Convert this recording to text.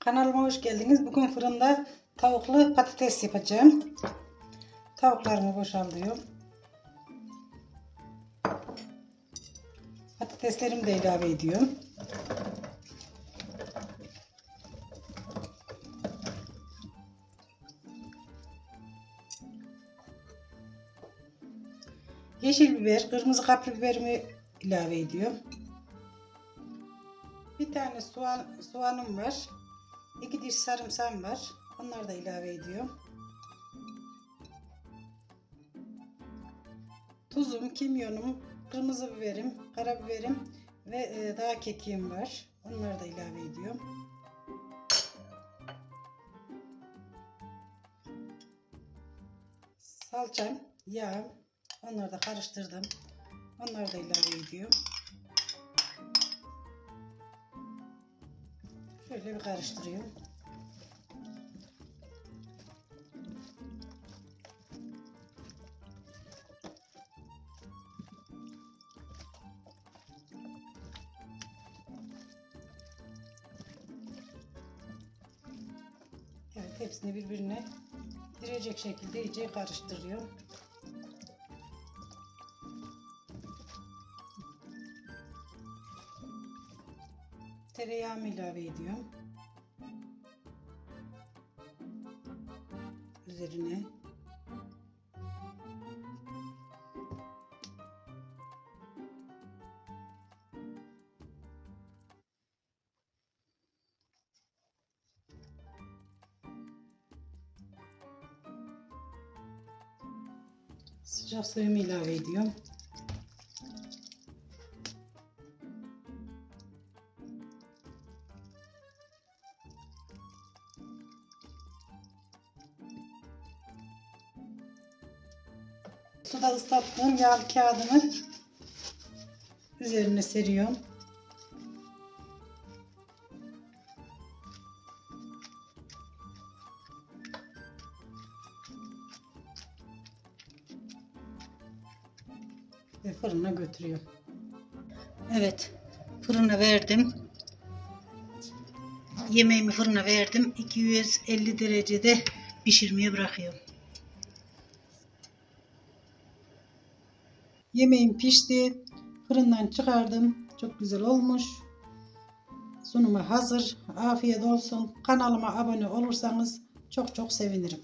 Kanalıma hoş geldiniz. Bugün fırında tavuklu patates yapacağım. Tavuklarımı boşaltıyorum. Patateslerimi de ilave ediyorum. Yeşil biber, kırmızı kapri biberimi ilave ediyorum. Bir tane soğan, soğanım var. İki diş sarımsağım var. Onları da ilave ediyorum. Tuzum, kimyonum, kırmızı biberim, karabiberim ve e, dağ kekiğim var. Onları da ilave ediyorum. Salçam, yağ, onları da karıştırdım. Onları da ilave ediyorum. Şöyle bir karıştırıyorum. Evet hepsini birbirine girecek şekilde iyice karıştırıyorum. Tereyağımı ilave ediyorum. Üzerine sıcak suyumu ilave ediyorum. Suda ıslattığım yağlı kağıdımı üzerine seriyorum. Ve fırına götürüyorum. Evet, fırına verdim. Yemeğimi fırına verdim. 250 derecede pişirmeye bırakıyorum. Yemeğim pişti. Fırından çıkardım. Çok güzel olmuş. Sunuma hazır. Afiyet olsun. Kanalıma abone olursanız çok çok sevinirim.